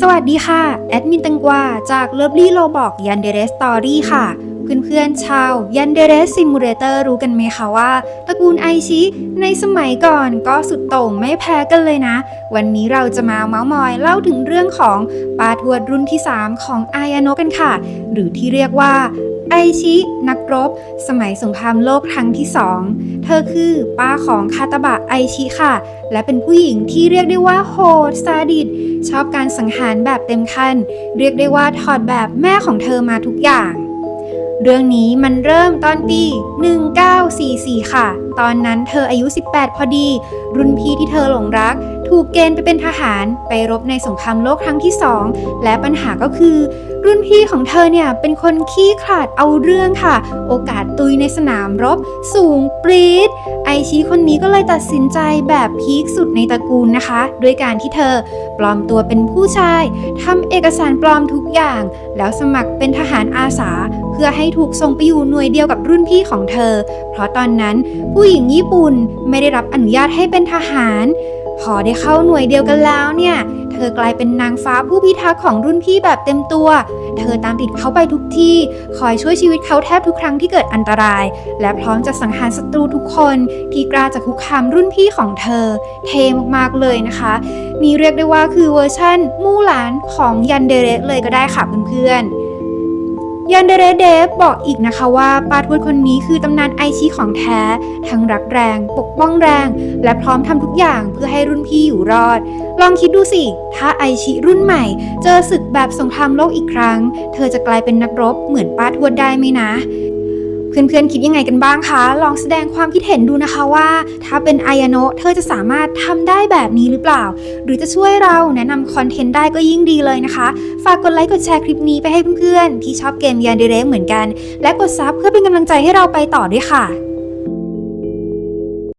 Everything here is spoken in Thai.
สวัสดีค่ะ แอดมินตังกวาจากเลิฟลี่โลบอกยันเดเรสตอรี่ค่ะ เพื่อนๆ ชาวยันเดเรสซิมูเลเตอร์รู้กันไหมคะว่าตระกูลไอชิในสมัยก่อนก็สุดโต่งไม่แพ้กันเลยนะ วันนี้เราจะมาเมาส์มอยเล่าถึงเรื่องของปาทวดรุ่นที่ 3 ของอายาโนะกันค่ะ หรือที่เรียกว่าไอชินักรบ สมัยสงครามโลกครั้งที่สองเธอคือป้าของคาตาบะไอชิค่ะ และเป็นผู้หญิงที่เรียกได้ว่าโหดซาดิสชอบการสังหารแบบเต็มคันเรียกได้ว่าถอดแบบแม่ของเธอมาทุกอย่าง เรื่องนี้มันเริ่มตอนปี 1944 ค่ะ ตอนนั้นเธออายุ 18 พอดี รุ่นพี่ที่เธอหลงรัก ถูกเกณฑ์ไปเป็นทหารไปรบในสงครามโลกครั้งที่สองและปัญหาก็คือ รุ่นพี่ของเธอเนี่ยเป็นคนขี้ขลาดเอาเรื่องค่ะ โอกาสตุยในสนามรบ สูงปรีดไอชีคนนี้ก็เลยตัดสินใจแบบพีคสุดในตระกูลนะคะ ด้วยการที่เธอปลอมตัวเป็นผู้ชายทำเอกสารปลอมทุกอย่าง แล้วสมัครเป็นทหารอาสา พื่อให้ถูกส่งไปอยู่หน่วยเดียวกับรุ่นพี่ของเธอ เพราะตอนนั้นผู้หญิงญี่ปุ่นไม่ได้รับอนุญาตให้เป็นทหาร พอได้เข้าหน่วยเดียวกันแล้วเนี่ย เธอกลายเป็นนางฟ้าผู้พิทักษ์ของรุ่นพี่แบบเต็มตัว เธอตามติดเขาไปทุกที่ คอยช่วยชีวิตเขาแทบทุกครั้งที่เกิดอันตราย และพร้อมจะสังหารศัตรูทุกคนที่กล้าจะคุกคามรุ่นพี่ของเธอ เทมากๆเลยนะคะนี่เรียกได้ว่าคือเวอร์ชั่นมู่หลานของยันเดเรสเลยก็ได้ค่ะเพื่อนๆ ยันเดเรเดฟบอกอีกนะคะว่าปาทวดคนนี้คือตำนานไอชีของแท้ ทั้งรักแรง ปกป้องแรง และพร้อมทำทุกอย่างเพื่อให้รุ่นพี่อยู่รอด ลองคิดดูสิ ถ้าไอชีรุ่นใหม่ เจอศึกแบบสงครามโลกอีกครั้ง เธอจะกลายเป็นนักรบเหมือนปาทวดได้ไหมนะ เพื่อนๆคิดยังไงกันบ้างคะ ลองแสดงความคิดเห็นดูนะคะว่า ถ้าเป็นอายโนะเธอจะสามารถทำได้แบบนี้หรือเปล่า หรือจะช่วยเราแนะนำคอนเทนต์ได้ก็ยิ่งดีเลยนะคะ ฝากกดไลค์กดแชร์คลิปนี้ไปให้เพื่อนๆที่ชอบเกมยานเดเรกเหมือนกัน และกดซับเพื่อเป็นกำลังใจให้เราไปต่อด้วยค่ะ